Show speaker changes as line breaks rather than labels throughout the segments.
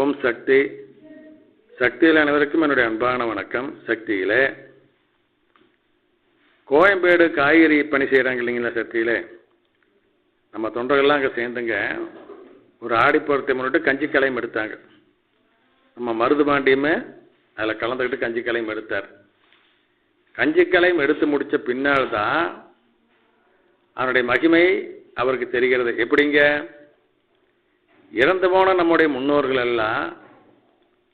ஓம் சக்தி. சக்தியில் அனைவருக்கும் என்னுடைய அன்பான வணக்கம். சக்தியில். கோயம்பேடு காய்கறி பணி செய்கிறாங்க இல்லைங்களா சக்தியில்? நம்ம தொண்டர்கள்லாம் அங்கே சேர்ந்துங்க. ஒரு ஆடிப்பூரத்தை முன்னிட்டு கஞ்சி கலையும் எடுத்தாங்க. நம்ம மருது பாண்டியுமே அதில் கலந்துக்கிட்டு கஞ்சி கலையும் எடுத்தார். கஞ்சி கலையும் எடுத்து முடித்த பின்னால் தான் அவனுடைய மகிமை அவருக்கு தெரிகிறது. எப்படிங்க? இறந்து போன நம்முடைய முன்னோர்கள் எல்லாம்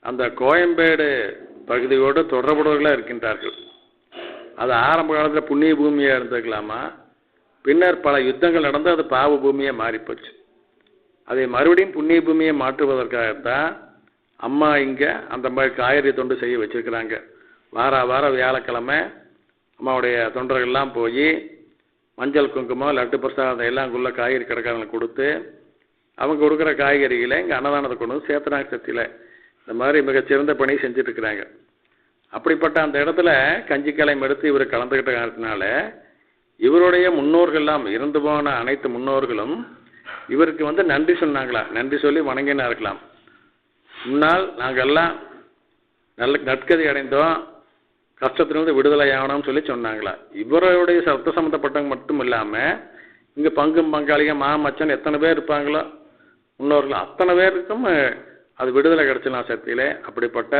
அந்த கோயம்பேடு பகுதியோடு தொடர்புடையவர்களாக இருக்கின்றார்கள். அது ஆரம்ப காலத்தில் புண்ணிய பூமியாக இருந்திருக்கலாமா? பின்னர் பல யுத்தங்கள் நடந்து அது பாவ பூமியாக மாறிப்போச்சு. அதை மறுபடியும் புண்ணிய பூமியை மாற்றுவதற்காகத்தான் அம்மா இங்கே அந்த மாதிரி காய்கறி தொண்டு செய்ய வச்சுருக்கிறாங்க. வார வாரம் வியாழக்கிழமை அம்மாவுடைய தொண்டர்கள்லாம் போய் மஞ்சள் குங்குமம் லட்டு பிரசாதம் எல்லாம் உள்ள காய்கறி கடைக்காரங்களுக்கு கொடுத்து அவங்க கொடுக்குற காய்கறிகளை இங்கே அன்னதானத்தை கொண்டு வந்து சக்தியில் இந்த மாதிரி மிகச்சிறந்த பணி செஞ்சிட்டுருக்குறாங்க அப்படிப்பட்ட அந்த இடத்துல கஞ்சி எடுத்து இவர் கலந்துக்கிட்ட காரணத்தினால இவருடைய முன்னோர்கள்லாம் இறந்து போன அனைத்து முன்னோர்களும் இவருக்கு வந்து நன்றி சொன்னாங்களா? நன்றி சொல்லி வணங்கினா இருக்கலாம் முன்னால் நாங்கள் எல்லாம் நல்ல நற்கதி அடைந்தோம். கஷ்டத்திலிருந்து விடுதலை ஆகணும்னு சொல்லி சொன்னாங்களா? இவருடைய சத்த சம்மந்தப்பட்டவங்க மட்டும் இல்லாமல் இங்கே பங்கும் பங்காளிகள் மாமச்சன் எத்தனை பேர் இருப்பாங்களோ முன்னோர்கள் அத்தனை பேருக்கும் அது விடுதலை கிடைச்சலாம் சக்தியில் அப்படிப்பட்ட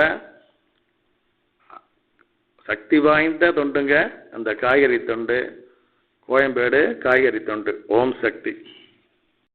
சக்தி வாய்ந்த தொண்டுங்க. அந்த காய்கறி தொண்டு கோயம்பேடு காய்கறி தொண்டு ஓம் சக்தி.